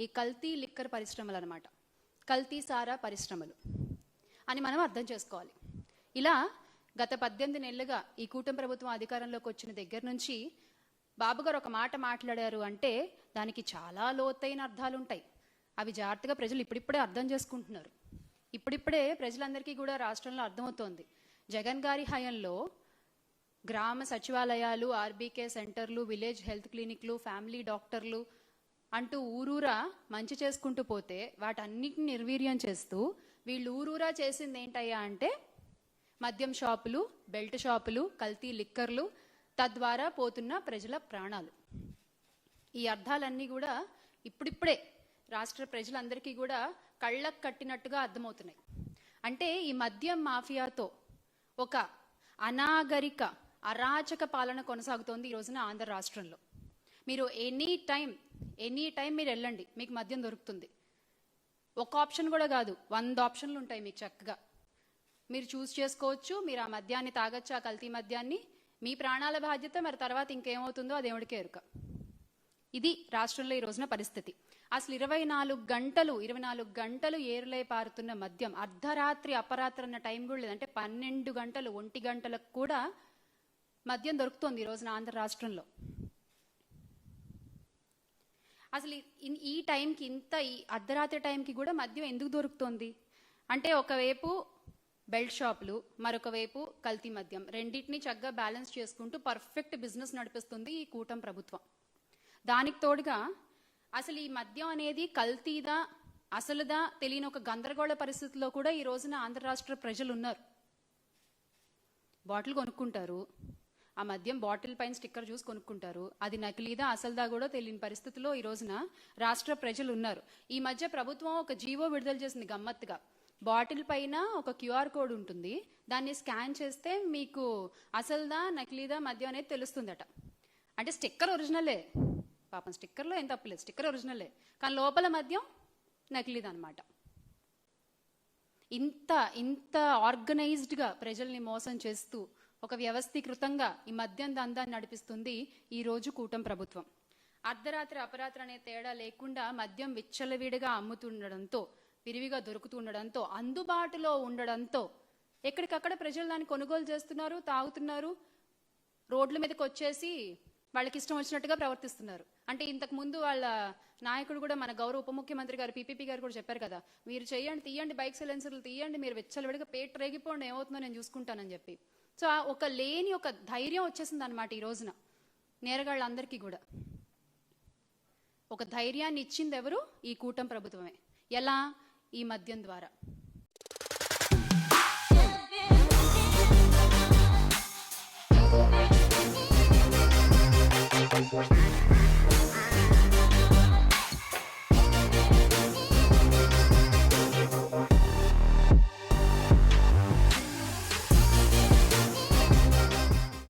ఈ కల్తీ లిక్కర్ పరిశ్రమలు అనమాట కల్తీ సారా పరిశ్రమలు. అని మనం అర్థం చేసుకోవాలి. ఇలా గత పద్దెనిమిది నెలలుగా ఈ కూటమి ప్రభుత్వం అధికారంలోకి వచ్చిన దగ్గర నుంచి బాబుగారు ఒక మాట మాట్లాడారు అంటే దానికి చాలా లోతైన అర్థాలు ఉంటాయి అవి జాగ్రత్తగా ప్రజలు ఇప్పుడిప్పుడే అర్థం చేసుకుంటున్నారు. ఇప్పుడిప్పుడే ప్రజలందరికీ కూడా రాష్ట్రంలో అర్థమవుతోంది. జగన్ గారి హయంలో గ్రామ సచివాలయాలు ఆర్బీకే సెంటర్లు విలేజ్ హెల్త్ క్లినిక్లు ఫ్యామిలీ డాక్టర్లు అంటూ ఊరూరా మంచి చేసుకుంటూ పోతే వాటన్నిటిని నిర్వీర్యం చేస్తూ వీళ్ళు ఊరూరా చేసింది ఏంటయ్యా అంటే మద్యం షాపులు బెల్ట్ షాపులు కల్తీ లిక్కర్లు తద్వారా పోతున్న ప్రజల ప్రాణాలు. ఈ అర్థాలన్నీ కూడా ఇప్పుడిప్పుడే రాష్ట్ర ప్రజలందరికీ కూడా కళ్ళకు కట్టినట్టుగా అర్థమవుతున్నాయి. అంటే ఈ మద్యం మాఫియాతో ఒక అనాగరిక అరాచక పాలన కొనసాగుతోంది ఈ రోజున ఆంధ్ర రాష్ట్రంలో. మీరు ఎనీ టైం ఎనీ టైం మీరు వెళ్ళండి మీకు మద్యం దొరుకుతుంది. ఒక ఆప్షన్ కూడా కాదు వంద ఆప్షన్లు ఉంటాయి మీకు చక్కగా. మీరు చూస్ చేసుకోవచ్చు మీరు ఆ మద్యాన్ని తాగొచ్చు ఆ కల్తీ మద్యాన్ని మీ ప్రాణాల బాధ్యత మరి తర్వాత ఇంకేమవుతుందో ఆ దేవుడికే ఎరుక. ఇది రాష్ట్రంలో ఈ రోజున పరిస్థితి. అసలు ఇరవై నాలుగు గంటలు ఇరవై నాలుగు గంటలు ఏరులై పారుతున్న మద్యం అర్ధరాత్రి అపరాత్రి అన్న టైం కూడా లేదంటే పన్నెండు గంటలు ఒంటి గంటలకు కూడా మద్యం దొరుకుతోంది ఈ రోజున ఆంధ్ర రాష్ట్రంలో. అసలు ఈ- ఈ టైంకి ఇంత ఈ అర్ధరాత్రి టైంకి కూడా మద్యం ఎందుకు దొరుకుతుంది? అంటే ఒకవైపు బెల్ట్ షాపులు మరొక వైపు కల్తీ మద్యం. రెండింటిని చక్కగా బ్యాలెన్స్ చేసుకుంటూ పర్ఫెక్ట్ బిజినెస్ నడిపిస్తుంది ఈ కూటమి ప్రభుత్వం. దానికి తోడుగా అసలు ఈ మద్యం అనేది కల్తీదా అసలుదా తెలియని ఒక గందరగోళ పరిస్థితిలో కూడా ఈ రోజున ఆంధ్ర రాష్ట్ర ప్రజలు ఉన్నారు బాటిల్ కొనుక్కుంటారు ఆ మద్యం బాటిల్ పైన స్టిక్కర్ చూసి కొనుక్కుంటారు. అది నకిలీదా అసలుదా కూడా తెలియని పరిస్థితిలో ఈ రోజున రాష్ట్ర ప్రజలు ఉన్నారు. ఈ మధ్య ప్రభుత్వం ఒక జీవో విడుదల చేసింది గమ్మత్తుగా. బాటిల్ పైన ఒక క్యూఆర్ కోడ్ ఉంటుంది. దాన్ని స్కాన్ చేస్తే మీకు అసలుదా నకిలీదా మద్యం అనేది తెలుస్తుందట. అంటే స్టిక్కర్ ఒరిజినలే. పాపం స్టిక్కర్లో ఏం తప్పలేదు స్టిక్కర్ ఒరిజినలే. కానీ లోపల మద్యం నకిలీదనమాట ఇంత ఇంత ఆర్గనైజ్డ్గా ప్రజల్ని మోసం చేస్తూ ఒక వ్యవస్థీకృతంగా ఈ మద్యం దందాన్ని నడిపిస్తుంది ఈ రోజు కూటమి ప్రభుత్వం. అర్ధరాత్రి అపరాత్రి అనే తేడా లేకుండా మద్యం విచ్చలవిడిగా అమ్ముతుండడంతో విరివిగా దొరుకుతుండడంతో అందుబాటులో ఉండడంతో ఎక్కడికక్కడ ప్రజలు దాన్ని కొనుగోలు చేస్తున్నారు తాగుతున్నారు రోడ్ల మీదకి వచ్చేసి వాళ్ళకి ఇష్టం వచ్చినట్టుగా ప్రవర్తిస్తున్నారు. అంటే ఇంతకు ముందు వాళ్ళ నాయకుడు కూడా మన గౌరవ ఉప ముఖ్యమంత్రి గారు పీపీపీ గారు కూడా చెప్పారు కదా మీరు చేయండి తీయండి బైక్ సైలెన్సర్లు తీయండి మీరు విచ్చలవిడిగా పేట రేగిపోండి ఏమవుతుందో నేను చూసుకుంటానని చెప్పి. సో ఒక లేని ఒక ధైర్యం వచ్చేసింది అనమాట ఈ రోజున నేరగాళ్ళందరికీ కూడా. ఒక ధైర్యాన్ని ఇచ్చింది ఎవరు ఈ కూటం ప్రభుత్వమే. ఎలా? ఈ మద్యం ద్వారా.